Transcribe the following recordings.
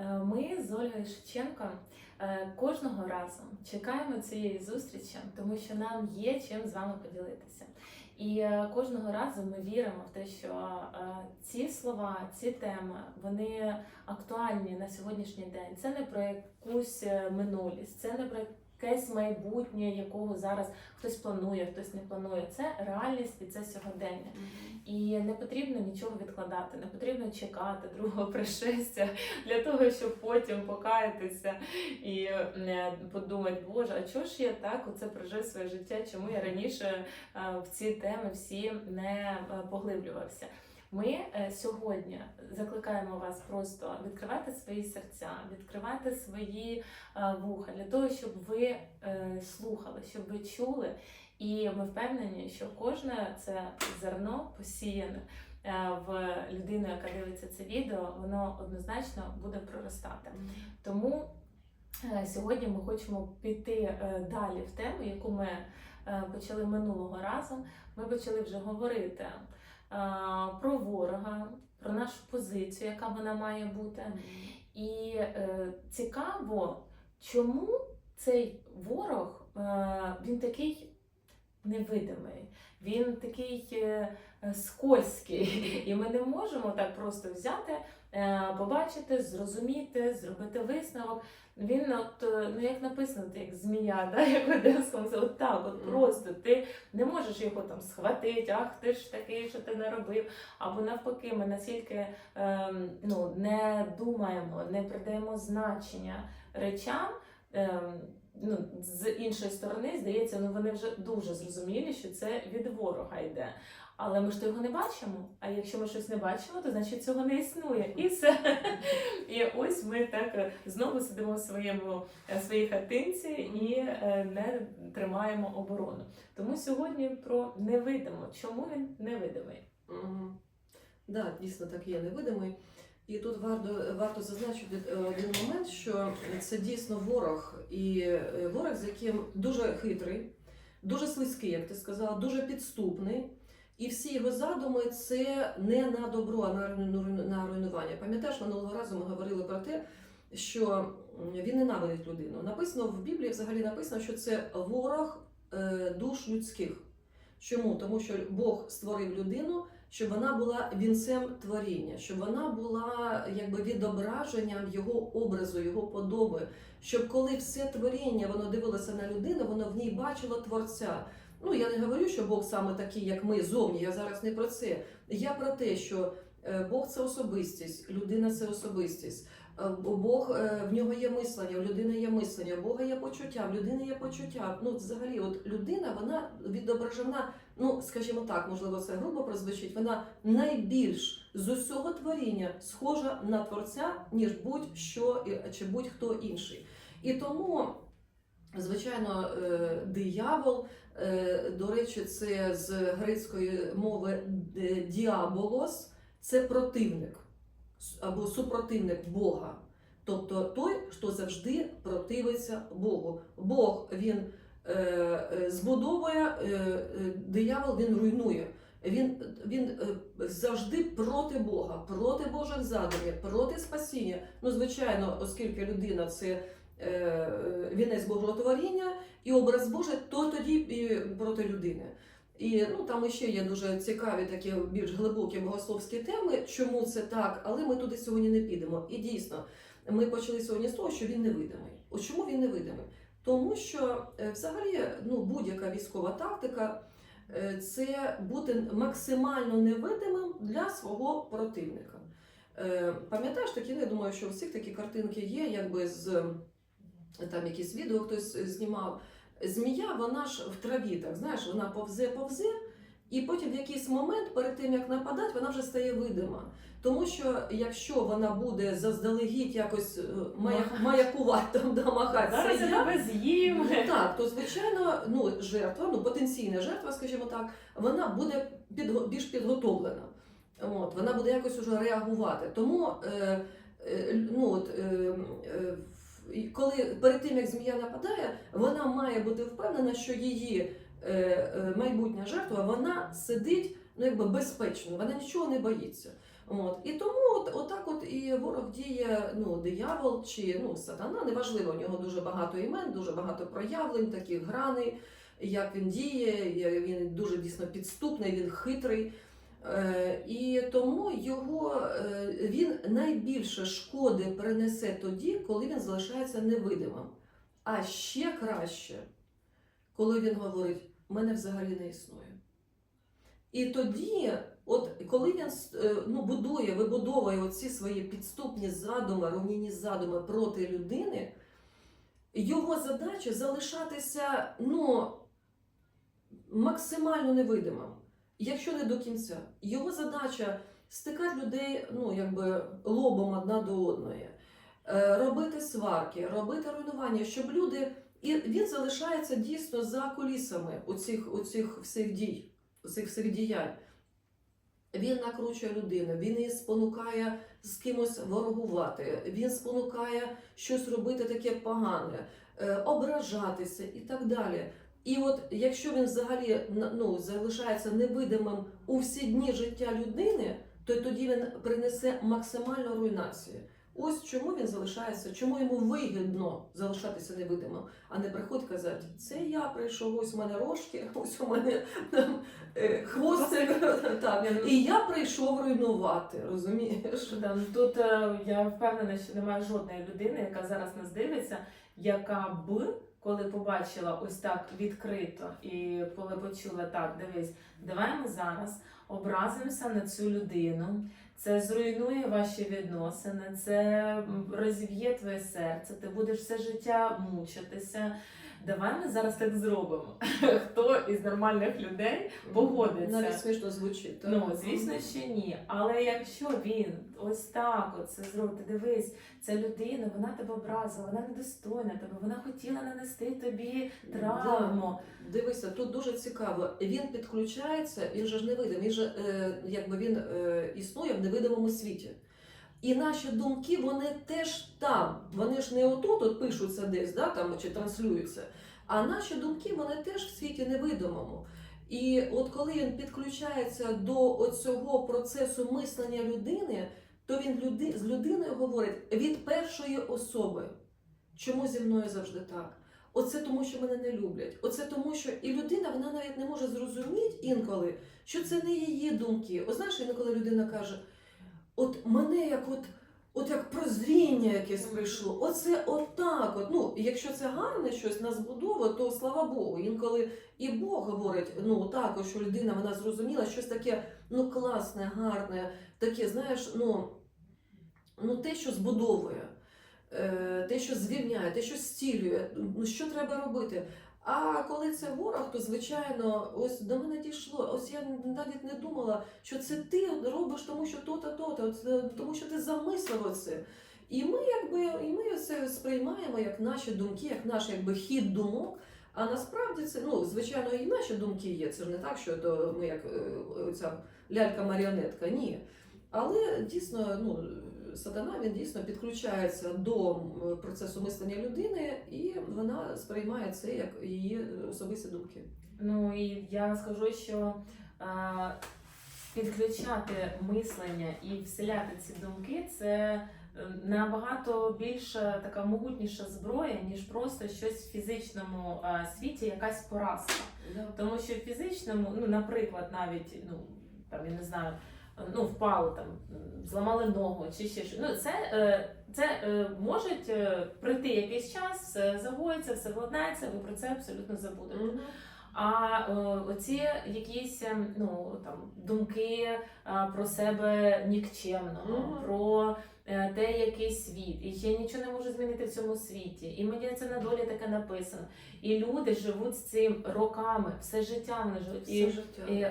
Е, Ми з Ольгою Шевченко е, кожного разу чекаємо цієї зустрічі, тому що нам є чим з вами поділитися. І е, кожного разу ми віримо в те, що ці слова, ці теми вони актуальні на сьогоднішній день. Це не про якусь минулість, це не про якесь майбутнє, якого зараз хтось планує, хтось не планує. Це реальність і це сьогодення. І не потрібно нічого відкладати, не потрібно чекати другого пришестя для того, щоб потім покаятися і е, подумати, Боже, а чого ж я так оце прожив своє життя? Чому я раніше е, в ці теми всі не е, поглиблювався? Ми е, сьогодні закликаємо вас просто відкривати свої серця, відкривати свої е, вуха для того, щоб ви е, слухали, щоб ви чули. І ми впевнені, що кожне це зерно посіяне в людину, яка дивиться це відео, воно однозначно буде проростати. Про е, сьогодні ми хочемо піти далі в тему, яку ми почали минулого разу. Ми почали вже говорити про ворога, про нашу позицію, яка вона має бути. І е, цікаво, чому цей ворог е, він такий невидимий, він такий е, е, скользький, і ми не можемо так просто взяти, е, побачити, зрозуміти, зробити висновок. Він от, е, ну як написано, ти як змія, да, як Одеському, це от так, от просто ти не можеш його там схватити, ах ти ж такий, що ти не робив. Або навпаки, ми настільки ем, ну, не думаємо, не придаємо значення речам. Ем, ну, з іншої сторони, здається, ну вони вже дуже зрозумілі, що це від ворога йде. Але ми ж то його не бачимо. А якщо ми щось не бачимо, то значить цього не існує. І все. І ось ми так е, знову сидимо в своєму е, своїй хатинці і е, не тримаємо оборону. Тому сьогодні про невидимо. Чому він невидимий? Угу. Да, дійсно так є невидимий. І тут варто, варто зазначити е, один момент, що це дійсно ворог, і е, ворог, з яким дуже хитрий, дуже слизький, як ти сказала, дуже підступний. І всі його задуми це не на добро, а на руйну- на руйнування. Пам'ятаєш, минулого разу ми говорили про те, що він ненавидить людину. Написано в Біблії, взагалі написано, що це ворог е, душ людських. Чому? Тому що Бог створив людину, щоб вона була вінцем творіння, щоб вона була якби відображенням його образу, його подоби. Щоб коли все творіння воно дивилося на людину, воно в ній бачило творця. Ну я не говорю, що Бог саме такий, як ми зовні. Я зараз не про це. Я про те, що е, Бог це особистість, людина це особистість. Е, Бог е, в нього є мислення, у людини є мислення, у Бога є почуття, в людини є почуття. Ну, взагалі, от людина вона відображена, ну скажімо так, можливо, це грубо прозвучить. Вона найбільш з усього творіння схожа на творця, ніж будь-що чи будь-хто інший. І тому, звичайно, е, диявол, до речі, це з грецької мови діаболос, це противник або супротивник Бога. Тобто той, хто завжди противиться Богу. Бог він е, е, збудовує, е, диявол він руйнує. Він, він завжди проти Бога, проти Божих задумів, проти спасіння. Ну, звичайно, оскільки людина це е, вінець Божого творіння і образ Божий, то тоді і проти людини. І ну там ще є дуже цікаві такі більш глибокі богословські теми, чому це так, але ми туди сьогодні не підемо. І дійсно, ми почали сьогодні з того, що він невидимий. От чому він невидимий? Тому що е, взагалі ну, будь-яка військова тактика е, це бути максимально невидимим для свого противника. Е, Пам'ятаєш такі, ну, я думаю, що у всіх такі картинки є, якби з там якісь відео хтось знімав. Змія, вона ж в траві, так знаєш, вона повзе, повзе, і потім в якийсь момент, перед тим як нападати, вона вже стає видима. Тому що якщо вона буде заздалегідь якось е, маякувати там, да, махати Зараз я тебе з'їм. Ну, так, то звичайно, ну жертва, ну потенційна жертва, скажімо так, вона буде підго- більш підготовлена. От, вона буде якось уже реагувати. Тому е, е, ну, от, е, е, коли перед тим як змія нападає, вона має бути впевнена, що її е, е, майбутня жертва вона сидить ну, якби безпечно, вона нічого не боїться. От. І тому от, отак от і ворог діє, ну, диявол чи ну, сатана, неважливо, у нього дуже багато імен, дуже багато проявлень, таких граней, як він діє, він дуже дійсно підступний, він хитрий. Е, І тому його е, він найбільше шкоди принесе тоді, коли він залишається невидимим. А ще краще, коли він говорить, мене взагалі не існує. І тоді, от коли він е, ну, будує, вибудовує оці свої підступні задуми, руйнівні задуми проти людини, його задача залишатися ну, максимально невидимим, якщо не до кінця. Його задача стикати людей ну, якби лобом одна до одної, е, робити сварки, робити руйнування, щоб люди. І він залишається дійсно за кулісами оцих, оцих всіх дій, оцих всіх діянь. Він накручує людину, він її спонукає з кимось ворогувати, він спонукає щось робити таке погане, е, ображатися і так далі. І от якщо він взагалі ну, залишається невидимим у всі дні життя людини, то тоді він принесе максимальну руйнацію. Ось чому він залишається, чому йому вигідно залишатися невидимим, а не приходь казати, це я прийшов, ось у мене рожки, ось у мене там е, хвостик. так. І я прийшов руйнувати, розумієш? Ну Тут е, я впевнена, що немає жодної людини, яка зараз нас дивиться, яка б, коли побачила ось так відкрито, і коли почула так, дивись, давай ми зараз образимося на цю людину. Це зруйнує ваші відносини, це розіб'є твоє серце, ти будеш все життя мучитися. Давай ми зараз так зробимо. Хто із нормальних людей погодиться? Навіть смішно звучить. Ну, звісно, що ні. Але якщо він ось так от це зробить, дивись, ця людина, вона тебе образила, вона недостойна тебе, вона хотіла нанести тобі травму. Дивися, тут дуже цікаво. Він підключається, він же ж невидимий, він же е, якби він е, існує в невидимому світі. І наші думки, вони теж там. Вони ж не отут от пишуться десь, да, там, чи транслюються. А наші думки, вони теж в світі невидимому. І от коли він підключається до цього процесу мислення людини, то він люди, з людиною говорить від першої особи. Чому зі мною завжди так? Оце тому, що мене не люблять. Оце тому, що і людина вона навіть не може зрозуміти інколи, що це не її думки. О, знаєш, інколи людина каже: от мене як от. От як прозріння якесь прийшло, оце отак. От. Ну, якщо це гарне щось на збудову, то слава Богу. Інколи і Бог говорить, ну також, що людина вона зрозуміла щось таке ну класне, гарне, таке, знаєш, ну, ну те, що збудовує е, те, що звільняє, те, що зцілює, ну що треба робити. А коли це ворог, то звичайно, ось до мене дійшло. Ось я навіть не думала, що це ти робиш, тому що то-то, то-то, е, тому що ти замислив оце. І ми якби і ми це сприймаємо як наші думки, як наш якби хід думок. А насправді це ну звичайно і наші думки є. Це ж не так, що то ми як е, ця лялька-маріонетка. Ні. Але дійсно, ну сатана він дійсно підключається до процесу мислення людини, і вона сприймає це як її особисті думки. Ну і я скажу, що е, підключати мислення і вселяти ці думки це е, набагато більша така могутніша зброя, ніж просто щось в фізичному е, світі, якась поразка. Тому що в фізичному, ну, наприклад, навіть ну там я не знаю, ну впали там, зламали ногу чи ще щось. Ну це, е, це е, може прийти якийсь час, все загоїться, все владнається, ви про це абсолютно забудете. Мгм. А е, оці якісь ну там думки про себе нікчемного, Мгм. про е, те, який світ, і ще нічого не можу змінити в цьому світі. І мені це на долі таке написано. І люди живуть з цим роками, все життя вони живуть. Все І, життя. і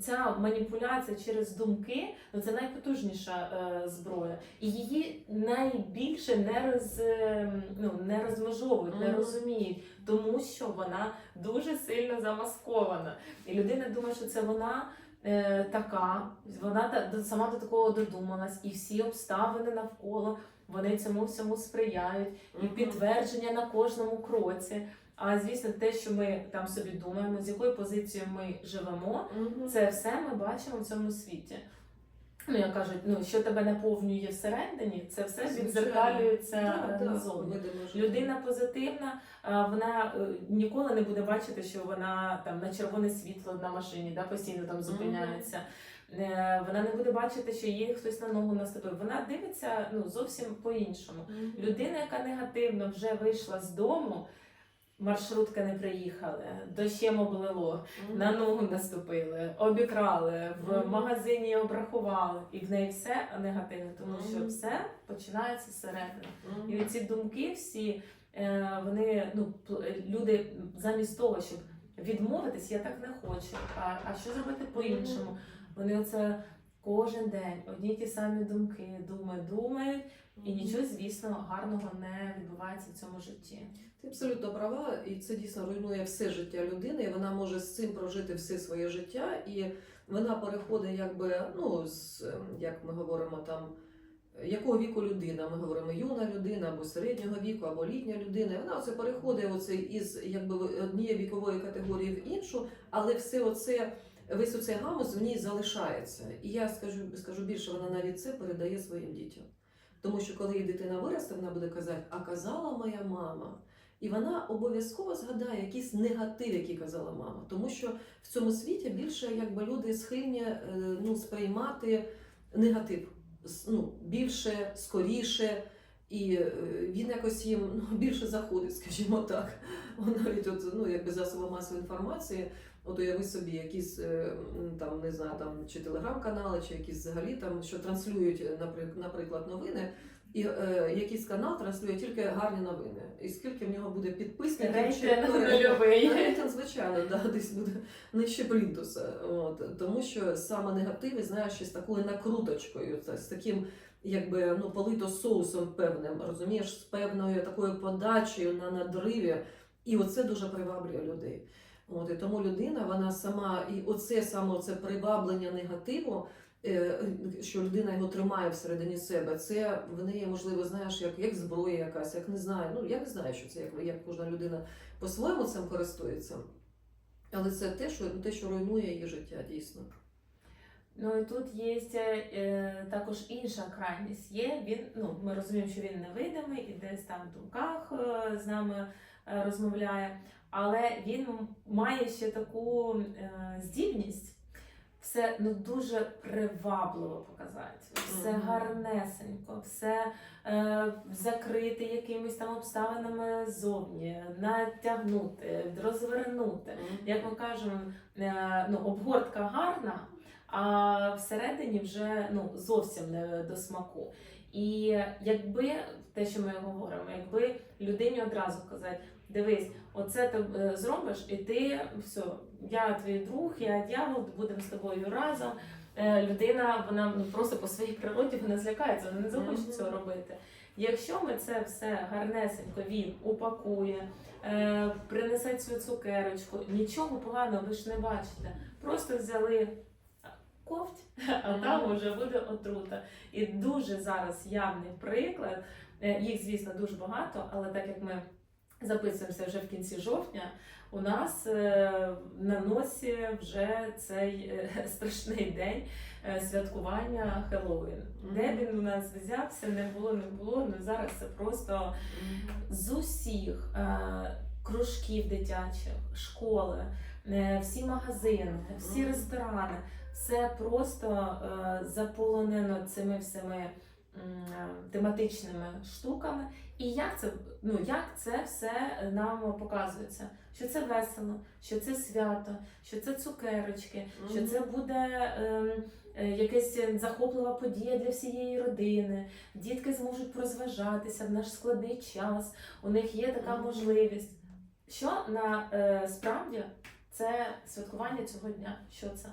ця маніпуляція через думки ну це найпотужніша е, зброя, і її найбільше не роз е, ну, не розмежовують, не розуміють, тому що вона дуже сильно замаскована. І людина думає, що це вона. е, Така, вона сама до такого додумалась, і всі обставини навколо вони цьому всьому сприяють, і підтвердження на кожному кроці. А звісно, те, що ми там собі думаємо, з якою позицією ми живемо, Мгм. це все ми бачимо в цьому світі. Ну, як кажуть, ну що тебе наповнює всередині, це все відзеркалюється Да, да, назовні. Людина позитивна, вона е, ніколи не буде бачити, що вона там на червоне світло на машині, да, постійно там зупиняється. Е, Вона не буде бачити, що їй хтось на ногу наступив. Вона дивиться ну зовсім по-іншому. Мгм. Людина, яка негативно вже вийшла з дому, маршрутка не приїхали, дощем облило, Мгм. на ногу наступили, обікрали, в Мгм. магазині обрахували, і в неї все негативне, тому що все починається зсередини. Мгм. І ці думки всі е, вони ну люди замість того, щоб відмовитись, я так не хочу. А, а що зробити по-іншому? Вони оце кожен день одні ті самі думки, думають, думають, і нічого, звісно, гарного не відбувається в цьому житті. Ти абсолютно права, і це дійсно руйнує все життя людини. і Вона може з цим прожити все своє життя, і вона переходить, якби ну з ем, як ми говоримо там. Якого віку людина? Ми говоримо юна людина або середнього віку, або літня людина. І вона оце переходить оце із якби однієї вікової категорії в іншу, але все оце весь оцей гамус в ній залишається. І я скажу, скажу більше, вона навіть це передає своїм дітям. Тому що коли її дитина виросте, вона буде казати, а казала моя мама. І вона обов'язково згадає якийсь негатив, який казала мама. Тому що в цьому світі більше якби люди схильні е, ну, сприймати негатив. Ну, більше, скоріше, і е, він якось їм ну, більше заходить, скажімо так. Навіть от, ну, якби засоби масової інформації, от уяви собі якісь е, там, не знаю, там чи телеграм-канали, чи якісь взагалі там, що транслюють, е, наприклад, новини. І е, якийсь канал транслює тільки гарні новини. І скільки в нього буде підписників? Рейтинг звичайно, да, десь буде нижче плінтуса. От, тому що саме негативи, знаєш, із такою накруточкою, це, з таким, якби ну, полито соусом певним, розумієш, з певною такою подачею на надриві. І оце дуже приваблює людей. От, і тому людина, вона сама, і оце саме це приваблення негативу, е, що людина його тримає всередині себе, це в неї, можливо, знаєш, як, як зброя якась, як не знаю. Ну, я не знаю, що це, як, як кожна людина по-своєму цим користується. Але це те, що, те, що руйнує її життя, дійсно. Ну і тут є е, також інша крайність. Є він, ну ми розуміємо, що він невидимий і десь там в думках е, з нами е, розмовляє, але він має ще таку е, здібність. Все ну дуже привабливо показати, все гарнесенько, все е, закрити якимись там обставинами ззовні, натягнути, розвернути як ми кажемо, е, ну, обгортка гарна, а всередині вже ну, зовсім не до смаку. І якби те, що ми говоримо, якби людині одразу казати, дивись, оце ти е, зробиш, і ти все, я твій друг, я дьявол, будемо з тобою разом. Е, Людина, вона ну, просто по своїй природі вона злякається, вона не захоче Мгм. цього робити. Якщо ми це все гарнесенько він упакує, е, принесе цю цукерочку, нічого поганого ви ж не бачите. Просто взяли ковть, а там вже буде отрута. І дуже зараз явний приклад. Е, Їх, звісно, дуже багато, але так як ми записуємося вже в кінці жовтня, у нас е, на носі вже цей е, страшний день е, святкування Хеллоуін. Де він у нас взявся, не було, не було. Ну зараз це просто з усіх кружків дитячих, школи, всі магазини, всі ресторани, все просто заполонено цими всіми тематичними штуками. І як це, ну, як це все нам показується? Що це весело, що це свято, що це цукерочки, що це буде. ем, е, Якась захоплива подія для всієї родини, дітки зможуть розважатися в наш складний час. У них є така Мгм. можливість. Що на е, справді це святкування цього дня? Що це?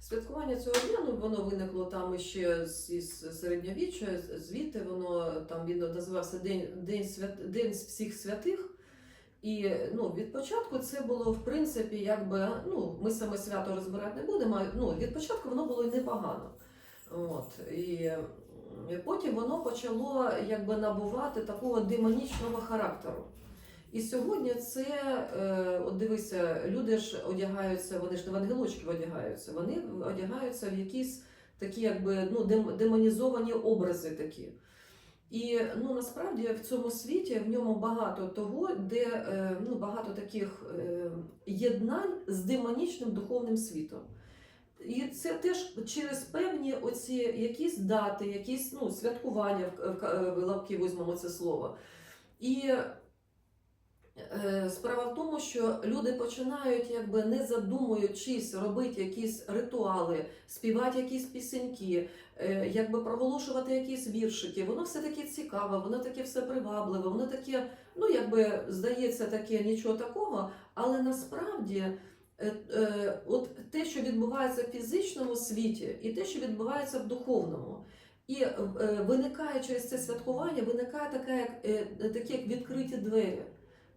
Святкування цього дня ну, воно виникло там ще з середньовіччя, звідти воно там він називався День, День, свят, День всіх святих. І ну, від початку це було в принципі, якби ну, ми саме свято розбирати не будемо. Ну, від початку воно було і непогано. От, і потім воно почало якби набувати такого демонічного характеру. І сьогодні це, е, от дивися, люди ж одягаються, вони ж не в ангелочки одягаються, вони одягаються в якісь такі якби ну, дем- демонізовані образи такі. І ну, насправді в цьому світі в ньому багато того, де е, ну, багато таких е, єднань з демонічним духовним світом. І це теж через певні оці якісь дати, якісь ну, святкування в, лапки візьмемо це слово. І справа в тому, що люди починають, якби не задумуючись, робити якісь ритуали, співати якісь пісеньки, е, якби проголошувати якісь віршики. Воно все таке цікаве, воно таке все привабливе, воно таке, ну якби здається, таке нічого такого, але насправді. е, е, От те, що відбувається в фізичному світі, і те, що відбувається в духовному, і е, виникає через це святкування, виникає така, як, е, такі як відкриті двері.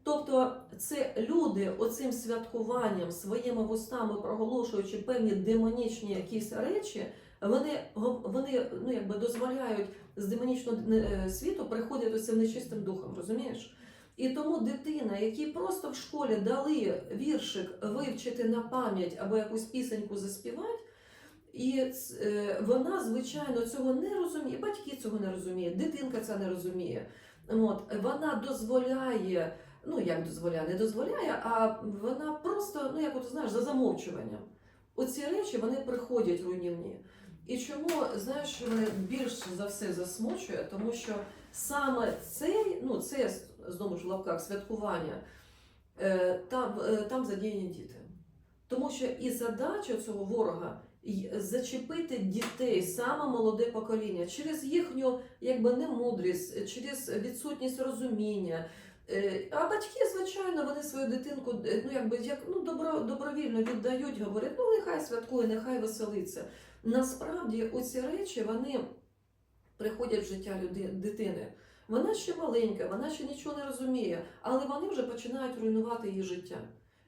Тобто це люди оцим святкуванням своїми вустами проголошуючи певні демонічні якісь речі, вони, вони ну, якби дозволяють з демонічного е, світу приходити цим нечистим духом, розумієш? І тому дитина, якій просто в школі дали віршик вивчити на пам'ять або якусь пісеньку заспівати, і е, вона, звичайно, цього не розуміє, батьки цього не розуміють, дитинка це не розуміє. От, вона дозволяє, ну як дозволяє, не дозволяє, а вона просто, ну як от знаєш, за замовчуванням. Оці речі вони приходять руйнівні. І чому, знаєш, мене більш за все засмучує, тому що саме цей, ну це знову ж в лапках святкування, е, там, е, там задіяні діти. Тому що і задача цього ворога зачепити дітей, саме молоде покоління, через їхню якби немудрість, через відсутність розуміння. Е, А батьки, звичайно, вони свою дитинку е, ну, якби, як, ну, добро, добровільно віддають, говорять, ну нехай святкує, нехай веселиться. Насправді оці речі вони приходять в життя люди, дитини. Вона ще маленька, вона ще нічого не розуміє, але вони вже починають руйнувати її життя.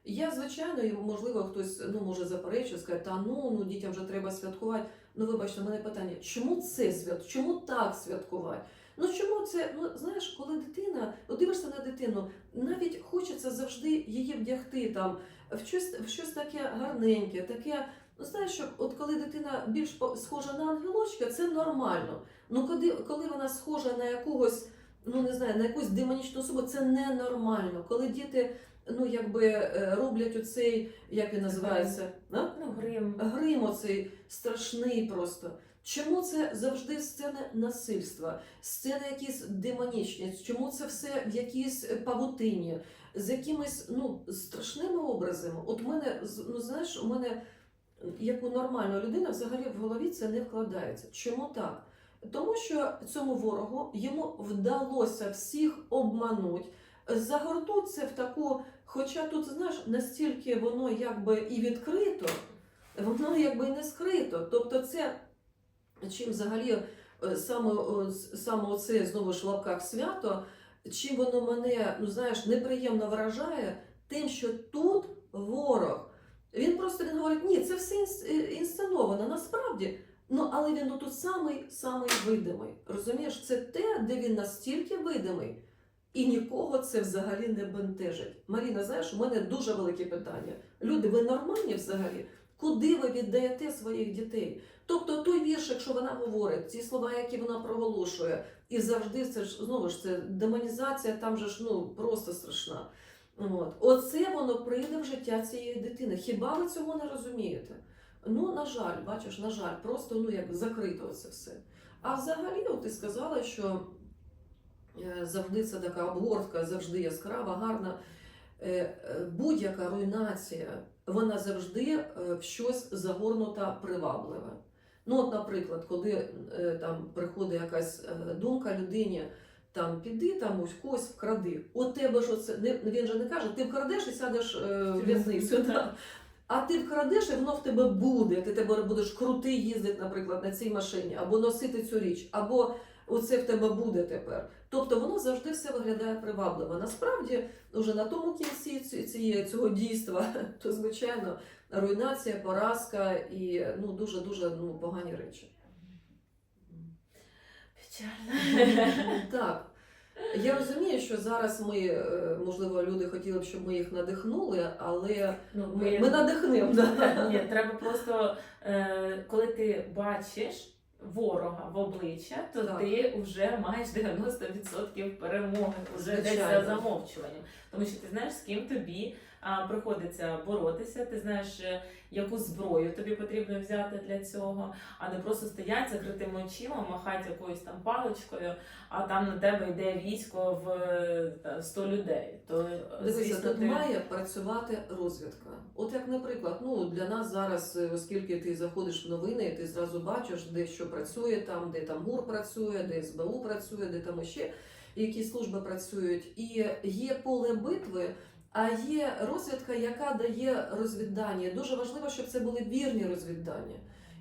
Я, звичайно, можливо, хтось ну, може заперечити, скаже, та ну, ну дітям вже треба святкувати. Ну, вибачте, в мене питання, чому це свят? Чому так святкувати? Ну чому це? Ну знаєш, коли дитина, от дивишся на дитину, навіть хочеться завжди її вдягти там в щось, в щось таке гарненьке, таке. Ну, знаєш, що от коли дитина більш схожа на ангелочка, це нормально. Ну коли, коли вона схожа на якогось, ну не знаю, на якусь демонічну особу, це ненормально. Коли діти ну якби е, роблять оцей, як він називається, а? Ну, грим. грим оцей страшний просто. Чому це завжди сцени насильства, сцени якісь демонічні? Чому це все в якійсь павутині, з якимись ну, страшними образами? От мене, ну знаєш, у мене, як у нормальної людини, взагалі в голові це не вкладається. Чому так? Тому що цьому ворогу йому вдалося всіх обманути, загорнути це в таку, хоча тут, знаєш, настільки воно якби і відкрито, воно якби і не скрито. Тобто це чим взагалі саме, саме оце знову ж в лапках свято, чим воно мене, ну знаєш, неприємно вражає, тим, що тут ворог. Він просто він говорить, ні, це все е, інсценовано. Насправді, ну але він тут самий самий видимий. Розумієш, це те, де він настільки видимий, і нікого це взагалі не бентежить. Маріна, знаєш, у мене дуже велике питання. Люди, ви нормальні взагалі? Куди ви віддаєте своїх дітей? Тобто той вірш, якщо вона говорить, ці слова, які вона проголошує, і завжди це ж знову ж це демонізація, там же ж ну просто страшна. От. Оце воно прийде в життя цієї дитини. Хіба ви цього не розумієте? Ну, на жаль, бачиш, на жаль, просто ну як закрито це все. А взагалі, ти сказала, що е, завжди це така обгортка, завжди яскрава, гарна. Е, е, Будь-яка руйнація, вона завжди е, в щось загорнута привабливе. Ну, от, наприклад, коли е, там приходить якась е, думка людині, там піди там ось когось вкради. У тебе ж оце не він же не каже, ти вкрадеш і сядеш в в'язницю. А ти вкрадеш, і воно в тебе буде. Ти тебе будеш крутий їздити, наприклад, на цій машині, або носити цю річ, або оце в тебе буде тепер. Тобто воно завжди все виглядає привабливо. Насправді, вже на тому кінці цієї цього дійства, то звичайно руйнація, поразка і ну дуже дуже ну погані речі. Печально. Так. Я розумію, що зараз ми, е, можливо, люди хотіли б, щоб ми їх надихнули, але Ну, ми, ми надихнемо. Ні, треба просто, е, коли ти бачиш ворога в обличчя, то Так. ти вже маєш 90% перемоги, вже десь за замовчуванням. Тому що ти знаєш, з ким тобі приходиться боротися, ти знаєш, е, яку зброю тобі потрібно взяти для цього, а не просто стоять закритими очима, махати якоюсь там паличкою, а там на тебе йде військо в е, 100 людей. То е, Дивися, тут ти... має працювати розвідка. От як, наприклад, ну для нас зараз, е, оскільки ти заходиш в новини, ти зразу бачиш, де що працює там, де там ГУР працює, де СБУ працює, де там ще які служби працюють. І є поле битви. А є розвідка, яка дає розвіддання. Дуже важливо, щоб це були вірні розвіддання.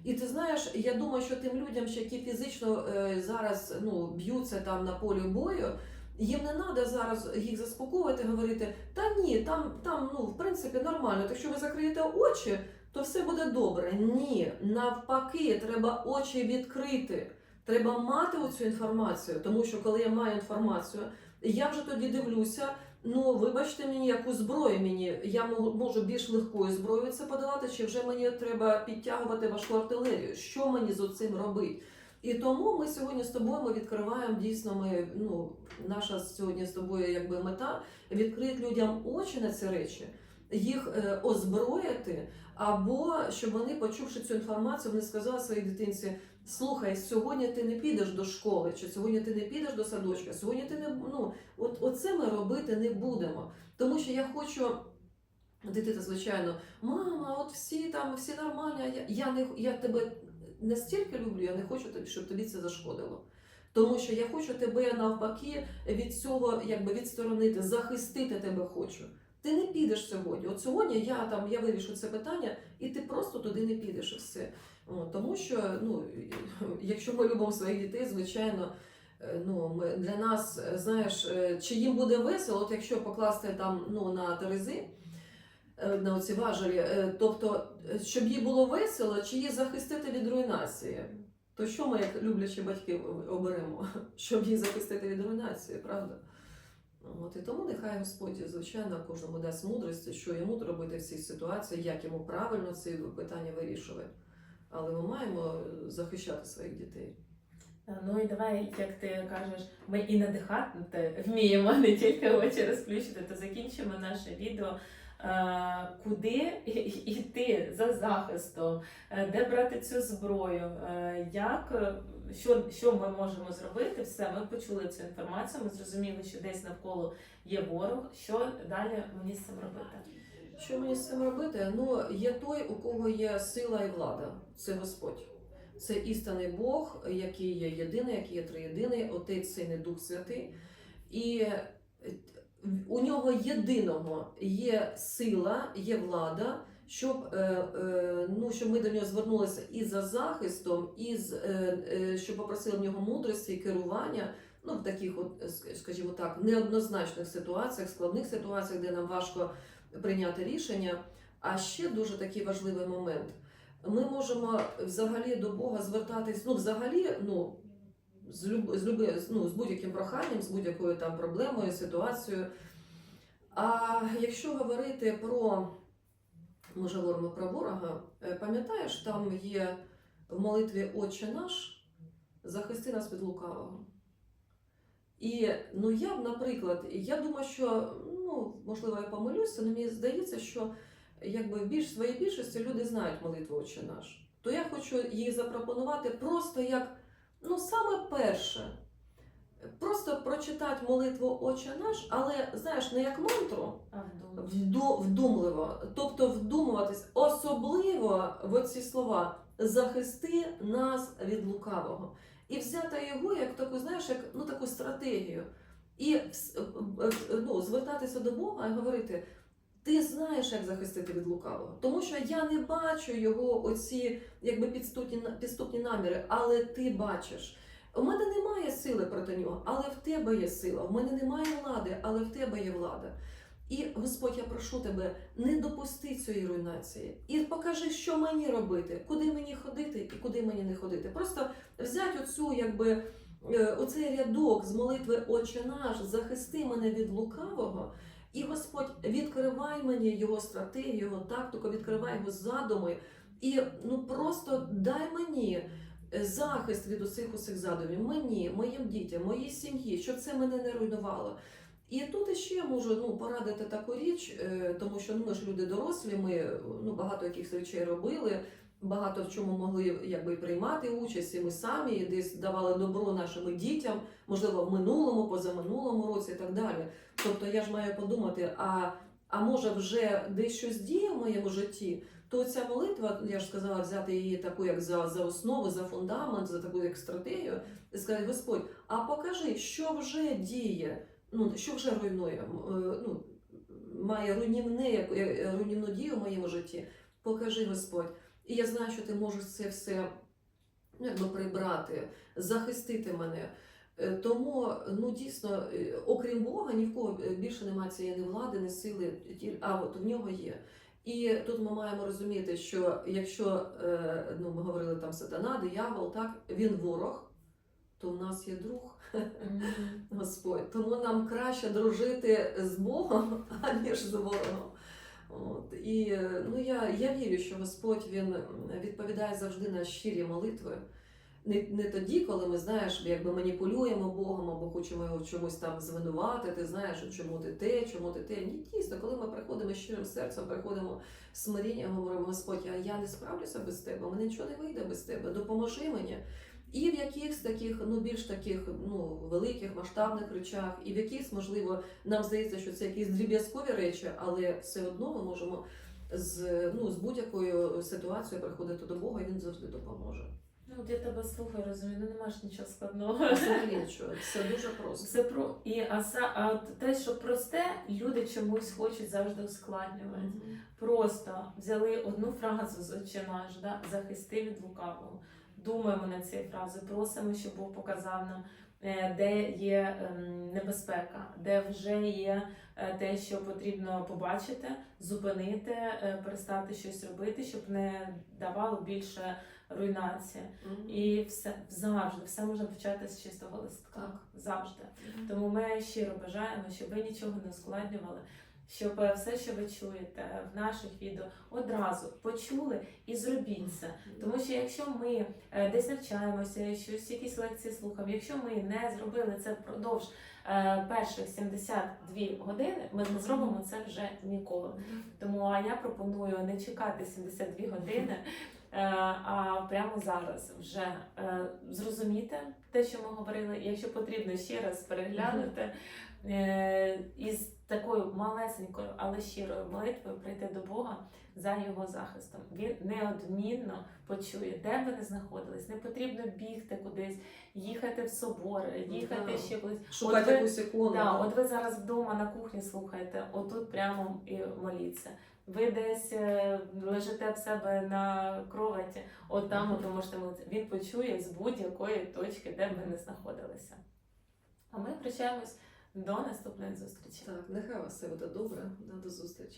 І ти знаєш, я думаю, що тим людям, що які фізично е, зараз ну, б'ються там на полі бою, їм не треба зараз їх заспокоювати, говорити, та ні, там, там ну, в принципі нормально. Якщо ви закриєте очі, то все буде добре. Ні, навпаки, треба очі відкрити. Треба мати оцю інформацію, тому що коли я маю інформацію, я вже тоді дивлюся. Ну, вибачте мені, яку зброю мені. Я можу- більш легкою зброєю це подавати, чи вже мені треба підтягувати важку артилерію. Що мені з цим робити? І тому ми сьогодні з тобою ми відкриваємо дійсно. Ми ну наша сьогодні з тобою якби мета відкрити людям очі на ці речі, їх е, озброїти, або щоб вони, почувши цю інформацію, вони сказали своїй дитинці: слухай, сьогодні ти не підеш до школи, чи сьогодні ти не підеш до садочка, сьогодні ти не ну от оце ми робити не будемо. Тому що я хочу. Дитина, звичайно, мама, от всі там, всі нормальні. Я, не я тебе настільки люблю, я не хочу щоб тобі це зашкодило. Тому що я хочу тебе навпаки від цього якби відсторонити, захистити тебе хочу. Ти не підеш сьогодні. От сьогодні я там я вирішу це питання, і ти просто туди не підеш і все. Тому що ну, якщо ми любимо своїх дітей, звичайно. е, Ну, ми, для нас, е, знаєш, е, чи їм буде весело, от якщо покласти там ну, на терези, на оці важелі, тобто, щоб їй було весело, чи її захистити від руйнації. То що ми, як люблячі батьки, оберемо, щоб її захистити від руйнації, правда? От і тому нехай Господь, звичайно, кожному дасть мудрості, що йому робити в цій ситуації, як йому правильно ці питання вирішувати. Але ми маємо захищати своїх дітей. Ну і давай, як ти кажеш, ми і надихати вміємо не тільки очі розплющити, то закінчимо наше відео. Е, Куди йти за захистом, Е, де брати цю зброю, Е, як е, що, що ми можемо зробити? Все, ми почули цю інформацію. Ми зрозуміли, що десь навколо є ворог. Що далі мені з цим робити? Що мені з цим робити? Ну, є той, у кого є сила і влада, це Господь. Це істинний Бог, який є єдиний, який є триєдиний, Отець, Син і Дух Святий. І е, у нього єдиного є сила, є влада, щоб, е, е, ну, щоб ми до нього звернулися і за захистом, і з, щоб попросили в нього мудрості і керування. Ну, в таких, от, скажімо так, неоднозначних ситуаціях, складних ситуаціях, де нам важко прийняти рішення. А ще дуже такий важливий момент. Ми можемо взагалі до Бога звертатись, ну, взагалі, ну, з, люб, з, люби, ну, з будь-яким проханням, з будь-якою там проблемою, ситуацією. А якщо говорити про, ми ж говоримо про ворога, е, пам'ятаєш, там є в молитві Отче наш, захисти нас від лукавого. І ну я б, наприклад, я думаю, що ну можливо я помилюся, але мені здається, що якби в більш своїй більшості люди знають молитву Отче наш. То я хочу її запропонувати просто як ну саме перше. Просто прочитати молитву Отче наш, але знаєш, не як мантру, А вдумливо, тобто вдумуватись, особливо в оці слова захисти нас від лукавого. І взяти його як таку, знаєш, як ну таку стратегію. І вс- е, е, ну, звертатися до Бога і говорити: ти знаєш, як захистити від лукавого. Тому що я не бачу його оці якби підступні, підступні наміри, але ти бачиш. У мене немає сили проти нього, але в тебе є сила. У мене немає влади, але в тебе є влада. І Господь, я прошу тебе, не допусти цієї руйнації. І покажи, що мені робити, куди мені ходити і куди мені не ходити. Просто взяти оцю, якби е, оцей рядок з молитви Отче наш, захисти мене від лукавого. І Господь відкривай мені його стратегію, його тактику, відкривай його задуми. І ну просто дай мені е, захист від усіх усіх задумів, мені, моїм дітям, моїй сім'ї, щоб це мене не руйнувало. І тут ще можу ну, порадити таку річ, е, тому що ну, ми ж люди дорослі, ми ну, багато якихось речей робили, багато в чому могли якби приймати участь, і ми самі десь давали добро нашим дітям, можливо, в минулому, позаминулому році і так далі. Тобто я ж маю подумати, а, а може вже десь щось діє в моєму житті, то ця молитва, я ж сказала, взяти її таку, як за, за основу, за фундамент, за таку як стратегію, і сказати, Господь, а покажи, що вже діє, ну що вже руйнує, е, ну, має руйнівне, е, руйнівну дію в моєму житті. Покажи, Господь. І я знаю, що ти можеш це все ну, якби прибрати, захистити мене. Е, Тому ну дійсно, е, окрім Бога, ні в кого більше немає цієї ні влади, ні сили, а от в нього є. І тут ми маємо розуміти, що якщо е, ну, ми говорили там сатана, диявол, так він ворог, то в нас є друг. Господь. Тому нам краще дружити з Богом, аніж з ворогом. От. І ну, я, я вірю, що Господь він відповідає завжди на щирі молитви. Не, не тоді, коли ми знаєш, якби маніпулюємо Богом або хочемо його чомусь там звинуватити, знаєш, чому ти те, чому ти те. Ні, дійсно, коли ми приходимо щирим серцем, приходимо з смирінням, говоримо, Господь, а я не справлюся без тебе, мене нічого не вийде без тебе, допоможи мені. І в якихось таких, ну більш таких ну великих масштабних речах, і в якихось, можливо, нам здається, що це якісь дріб'язкові речі, але все одно ми можемо з, ну, з будь-якою ситуацією приходити до Бога, і він завжди допоможе. Ну, от я тебе слухаю, розумію, ну нема ж нічого складного. Взагалі нічого, все дуже просто. Все про і а, са- а от те, що просте, люди чомусь хочуть завжди ускладнювати. Просто взяли одну фразу з «Отче наш, да? захисти від лукавого. Думаємо над цією фразою, просимо, щоб Бог показав нам, е, де є ем, небезпека, де вже є е, те, що потрібно побачити, зупинити, е, перестати щось робити, щоб не давало більше руйнації. Мгм. І все завжди, все можна почати з чистого листка. Так. Завжди. Тому ми щиро бажаємо, щоб ви нічого не ускладнювали, щоб е, все, що ви чуєте в наших відео, одразу почули і зробіть це. Тому що якщо ми е, десь навчаємося, щось якісь лекції слухаємо, якщо ми не зробили це впродовж е, перших 72 години, ми не зробимо це вже ніколи. Тому я пропоную не чекати 72 години, е, а прямо зараз вже е, зрозуміти те, що ми говорили. Якщо потрібно ще раз переглянути е, із такою малесенькою, але щирою молитвою прийти до Бога за його захистом. Він неодмінно почує, де ви не знаходились. Не потрібно бігти кудись, їхати в собори, їхати Да. ще кудись. Шукати якусь ікону. Да, от ви зараз вдома на кухні слухаєте, отут прямо і моліться. Ви десь е, лежите в себе на кроваті, от там от ви можете молитися. Він почує з будь-якої точки, де б ви не знаходилися. А ми прощаємось до наступної зустрічі. Так, нехай вас все буде добре. До зустрічі.